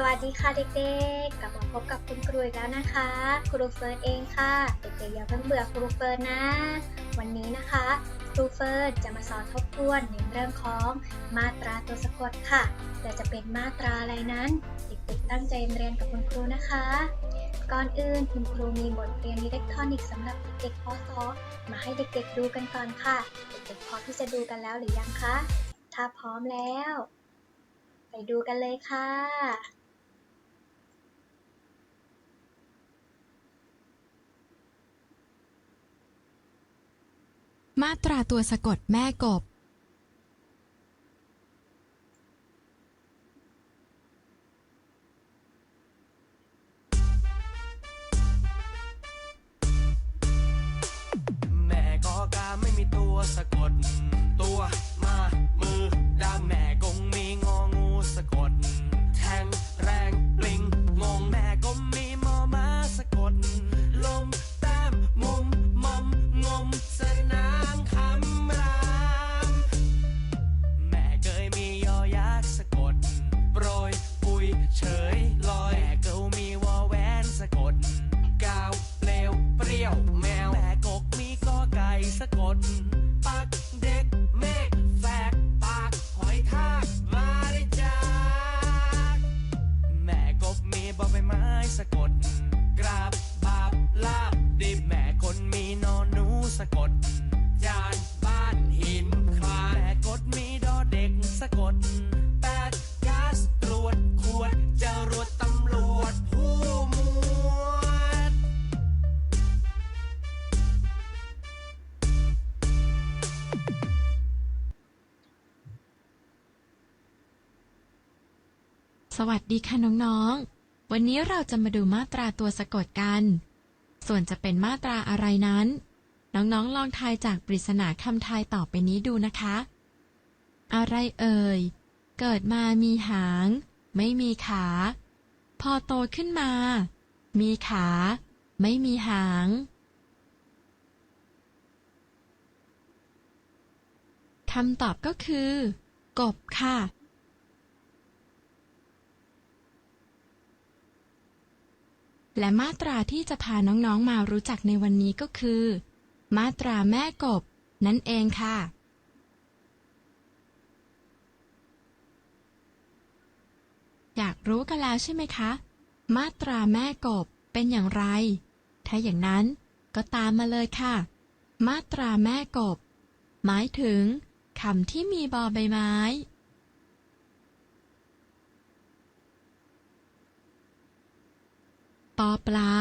สวัสดีค่ะเด็กๆ กลับมาพบกับคุณครูอีกแล้วนะคะ ครูเฟิร์นเองค่ะ เด็กๆอย่าเพิ่งเบื่อครูเฟิร์นนะ วันนี้นะคะ ครูเฟิร์นจะมาสอนทบทวนในเรื่องของมาตราตัวสะกดค่ะ แต่จะเป็นมาตราอะไรนั้น เด็กๆตั้งใจเรียนกับคุณครูนะคะ ก่อนอื่นคุณครูมีบทเรียนอิเล็กทรอนิกส์สำหรับเด็กๆป .2 มาให้เด็กๆดูกันก่อนค่ะ เด็กๆพร้อมที่จะดูกันแล้วหรือยังคะ ถ้าพร้อมแล้ว ไปดูกันเลยค่ะ มาตราตัวสะกดแม่กบ สวัสดีค่ะน้องๆ วันนี้เราจะมาดูมาตราตัวสะกดกัน ส่วนจะเป็นมาตราอะไรนั้น น้องๆ ลองทายจากปริศนาคำทายต่อไปนี้ดูนะคะ อะไรเอ่ย เกิดมามีหาง ไม่มีขา พอโตขึ้นมา มีขา ไม่มีหาง คำตอบก็คือ กบค่ะ และมาตราที่จะพาน้องๆมารู้จักในวันนี้ก็คือ มาตราแม่กบ นั่นเองค่ะ อยากรู้กันแล้วใช่ไหมคะ มาตราแม่กบเป็นอย่างไร ถ้าอย่างนั้นก็ตามมาเลยค่ะ มาตราแม่กบ หมายถึงคำที่มีบอใบไม้ ปอปลา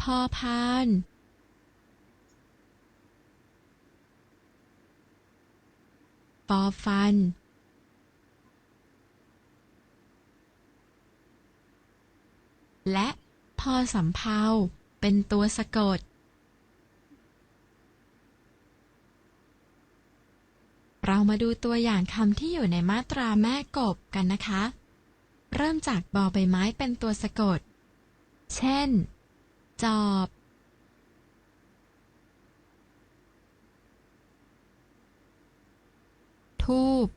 พอพาน ปอฟัน และพอสำเภาเป็นตัวสะกด เรามาดูตัวอย่างคำที่อยู่ในมาตราแม่กบกันนะคะ เริ่มจากบอใบไม้เป็นตัวสะกด เช่น จอบ ทูบ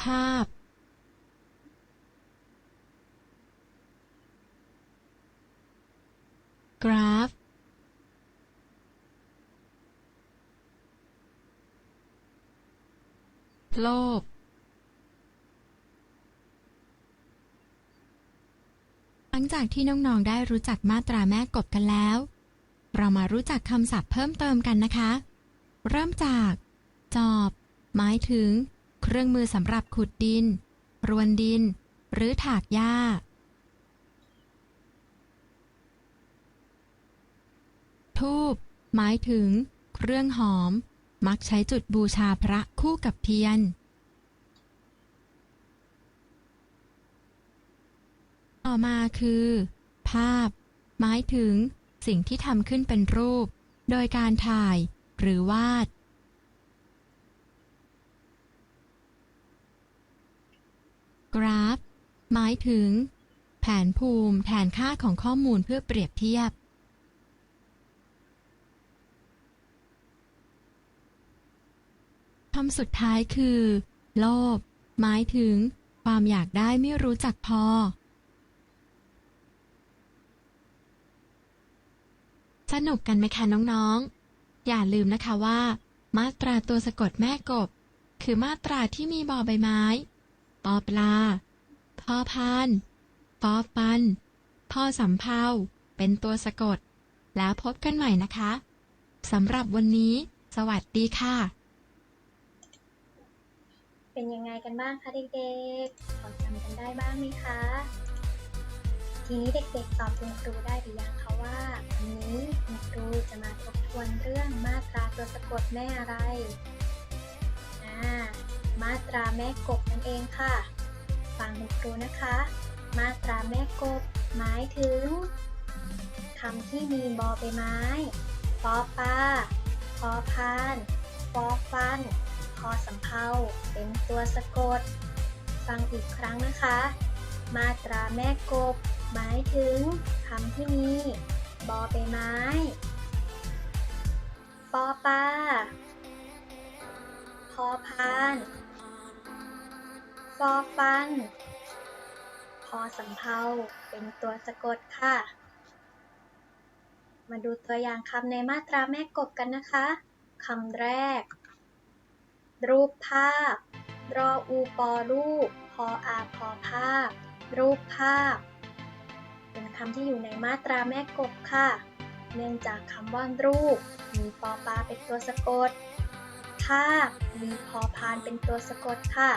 ภาพกราฟ โลภหลังจากที่น้อง ๆ ได้รู้จักมาตราแม่กบกันแล้ว เรามารู้จักคำศัพท์เพิ่มเติมกันนะคะ เริ่มจาก จอบ หมายถึง เครื่องมือสำหรับขุดดิน รวนดิน หรือถากหญ้าทูบหมายถึง เครื่องหอม มักใช้จุดบูชาพระคู่กับเทียน ต่อมาคือ ภาพ หมายถึง สิ่งที่ทำขึ้นเป็นรูป โดยการถ่าย หรือวาด กราฟ หมายถึง แผนภูมิแทนค่าของข้อมูลเพื่อเปรียบเทียบ คำสุดท้ายคือ โลภหมายถึง ความอยากได้ไม่รู้จักพอ สนุกกันไหมคะน้องๆ อย่าลืมนะคะว่า มาตราตัวสะกดแม่กบ คือมาตราที่มีบอใบไม้ปอปลาพอพานฟอฟันพอสำเภาเป็นตัวสะกด แล้วพบกันใหม่นะคะสำหรับวันนี้ สวัสดีค่ะ เป็นยังไงกันบ้างคะเด็กๆพอจำกันได้บ้างไหมคะ ทีนี้เด็กๆตอบคุณครูได้หรือยังคะว่าวันนี้คุณครูจะมาทบทวนเรื่องมาตราตัวสะกดแม่อะไรอ่ามาตราแม่กบนั่นเองค่ะ ฟังคุณครูนะคะ มาตราแม่กบ หมายถึงคำที่มีบอใบไม้ปอปลาพอพานฟอฟัน พอสำเภาเป็นตัวสะกด ฟังอีกครั้งนะคะ มาตราแม่กบ หมายถึงคำที่มีบอใบไม้ ปอปลาพอพานฟอฟัน พอสำเภาเป็นตัวสะกดค่ะ มาดูตัวอย่างคำในมาตราแม่กบกันนะคะคำแรก รูปภาพ รออูปอรูป พออาพอภาพ รูปภาพ เป็นคำที่อยู่ในมาตราแม่กบค่ะ เนื่องจากคำว่ารูป มีปอปลาเป็นตัวสะกด ภาพ มีพอพานเป็นตัวสะกดค่ะ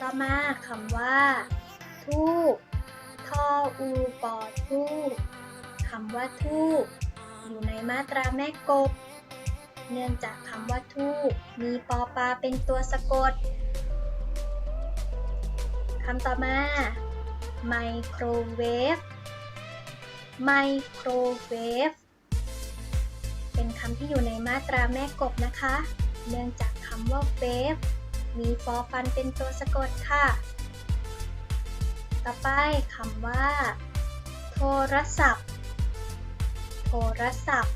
ต่อมาคำว่า ทูบทออูปอทูบคำว่าทูบอยู่ในมาตราแม่กบ เนื่องจากคำว่าทูบมีปอปาเป็นตัวสะกดคำต่อมาไมโครเวฟไมโครเวฟเป็นคำที่อยู่ในมาตราแม่กบนะคะ เนื่องจากคำว่าเวฟมีฟอฟันเป็นตัวสะกดค่ะ ต่อไปคำว่า โทรศัพท์ โทรศัพท์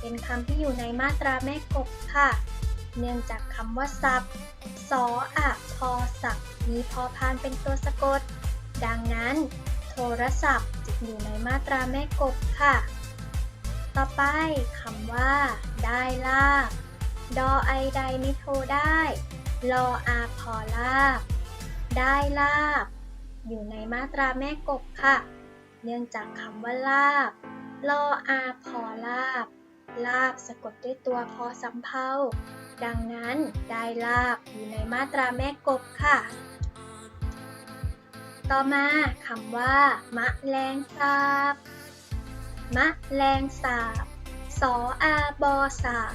เป็นคำที่อยู่ในมาตราแม่กบค่ะ เนื่องจากคำว่าศัพท์สออะพอศัพท์มีพอพานเป็นตัวสะกด ดังนั้น โทรศัพท์จะอยู่ในมาตราแม่กบค่ะ ต่อไปคำว่า ได้ลาบดอไอใดไม่โทรได้รออาพอลาบ ได้ลาบ อยู่ในมาตราแม่กบค่ะ เนื่องจากคำว่าลาบรออาพอลาบ ลาบสะกดด้วยตัวพอสำเภาดังนั้นได้ลาบอยู่ในมาตราแม่กบค่ะ ต่อมาคำว่า มะแรงสาบ มะแรงสาบ สออาบอสาบ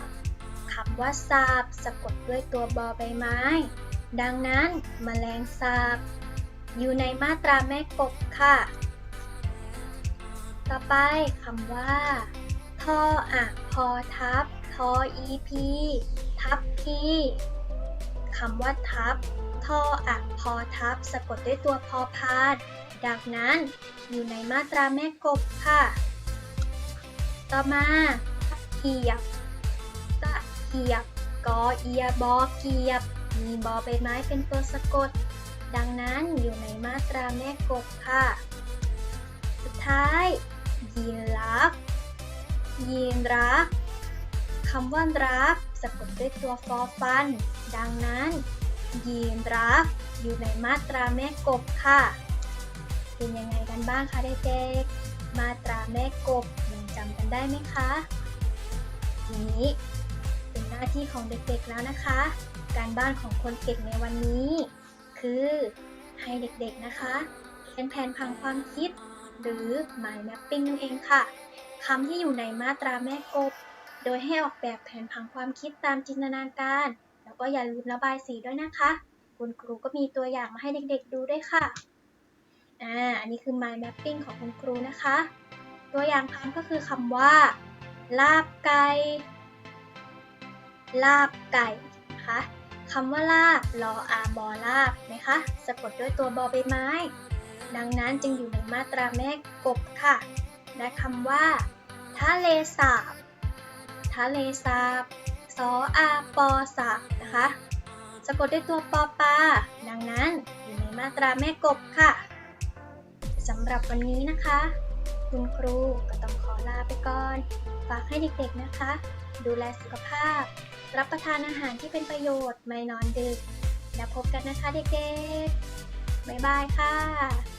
คำว่าสาบสะกดด้วยตัวบอใบไม้ ดังนั้นมแมลงสาบ อยู่ในมาตราแม่กบค่ะ ต่อไปคำว่า ทออะพอทับ ทออีพีทับพีคำว่าทับทออะพอทับ สะกดด้วยตัวพอพาน ดังนั้นอยู่ในมาตราแม่กบค่ะ ต่อมาเกียบตะเกียบกอเอียบอเกียบ มีบอใบไม้เป็นตัวสะกด ดังนั้นอยู่ในมาตราแม่กบค่ะ สุดท้ายยีรัก ยีนรักคำว่ารักสะกดด้วยตัวฟอฟัน ดังนั้น ยีนรักอยู่ในมาตราแม่กบค่ะ เป็นยังไงกันบ้างคะเด็กๆ มาตราแม่กบยังจำกันได้ไหมคะทีนี้เป็นหน้าที่ของเด็กๆแล้วนะคะ การบ้านของคนเก่งในวันนี้ คือให้เด็กๆนะคะเขียนแผนพังความคิด หรือ mind mapping นั่นเองค่ะ คำที่อยู่ในมาตราแม่กบ โดยให้ออกแบบแผนพังความคิดตามจินตนาการ แล้วก็อย่าลืมระบายสีด้วยนะคะ คุณครูก็มีตัวอย่างมาให้เด็กๆดูด้วยค่ะอ่าอันนี้คือ mind mapping ของคุณครูนะคะ ตัวอย่างคำก็คือคำว่า ลาบไก่ลาบไก่นะคะคำว่าลาบรออาบอลาบนะคะ สะกดด้วยตัวบอใบไม้ ดังนั้นจึงอยู่ในมาตราแม่กบค่ะ และคำว่า ทะเลสาบ ทะเลสาบสออาปอสะนะคะ สะกดด้วยตัวปอปา ดังนั้นอยู่ในมาตราแม่กบค่ะสำหรับวันนี้นะคะ คุณครูก็ต้องขอลาไปก่อน ฝากให้เด็กๆนะคะ ดูแลสุขภาพ รับประทานอาหารที่เป็นประโยชน์ ไม่นอนดึก แล้วพบกันนะคะเด็กๆ บ๊ายบายค่ะ